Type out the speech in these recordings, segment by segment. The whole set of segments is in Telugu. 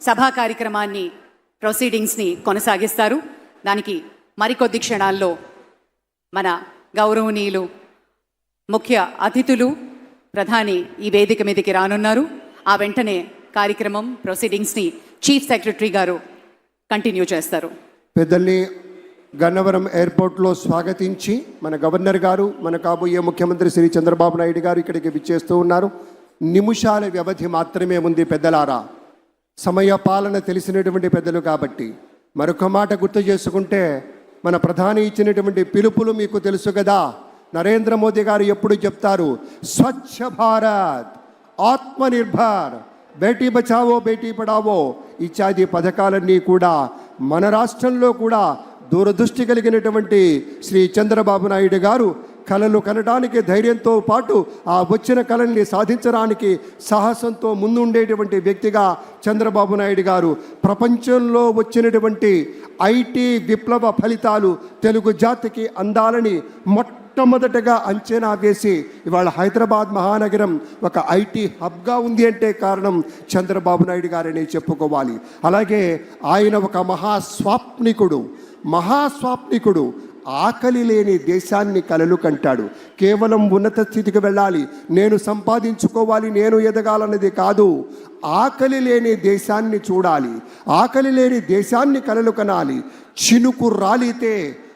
సభా కార్యక్రమాన్ని ప్రొసీడింగ్స్ని కొనసాగిస్తారు. దానికి మరికొద్ది క్షణాల్లో మన గౌరవనీయులు ముఖ్య అతిథులు ప్రధాని ఈ వేదిక మీదకి రానున్నారు. ఆ వెంటనే కార్యక్రమం ప్రొసీడింగ్స్ని చీఫ్ సెక్రటరీ గారు కంటిన్యూ చేస్తారు. పెద్దల్ని గన్నవరం ఎయిర్పోర్ట్లో స్వాగతించి మన గవర్నర్ గారు మన కాబోయే ముఖ్యమంత్రి శ్రీ చంద్రబాబు నాయుడు గారు ఇక్కడికి విచ్చేస్తూ ఉన్నారు. నిమిషాల వ్యవధి మాత్రమే ఉంది పెద్దలారా. సమయ పాలన తెలిసినటువంటి పెద్దలు కాబట్టి మరొక మాట గుర్తు చేసుకుంటే మన ప్రధాని ఇచ్చినటువంటి పిలుపులు మీకు తెలుసు కదా. నరేంద్ర మోదీ గారు ఎప్పుడు చెప్తారు స్వచ్ఛ భారత్ ఆత్మనిర్భర్ బేటీ బచావో బేటీ పడావో ఇత్యాది పథకాలన్నీ కూడా మన రాష్ట్రంలో కూడా దూరదృష్టి కలిగినటువంటి శ్రీ చంద్రబాబు నాయుడు గారు కళలు కనడానికి ధైర్యంతో పాటు ఆ వచ్చిన కళల్ని సాధించడానికి సాహసంతో ముందుండేటువంటి వ్యక్తిగా చంద్రబాబు నాయుడు గారు. ప్రపంచంలో వచ్చినటువంటి ఐటీ విప్లవ ఫలితాలు తెలుగు జాతికి అందాలని మొట్టమొదటగా అంచనా వేసి ఇవాళ హైదరాబాద్ మహానగరం ఒక ఐటీ హబ్గా ఉంది అంటే కారణం చంద్రబాబు నాయుడు గారని చెప్పుకోవాలి. అలాగే ఆయన ఒక మహాస్వాప్నికుడు. మహాస్వాప్నికుడు. ఆకలి లేని దేశాన్ని కలలు కంటాడు. కేవలం ఉన్నత స్థితికి వెళ్ళాలి. నేను సంపాదించుకోవాలి నేను ఎదగాలన్నది కాదు. ఆకలి లేని దేశాన్ని చూడాలి. ఆకలి లేని దేశాన్ని కలలు కనాలి. చినుకు రాలితే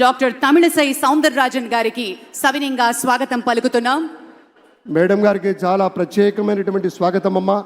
డాక్టర్ తమిళసై సౌందరరాజన్ గారికి సవినింగా స్వాగతం పలుకుతున్నాం. మేడం గారికి చాలా ప్రత్యేకమైనటువంటి స్వాగతం అమ్మా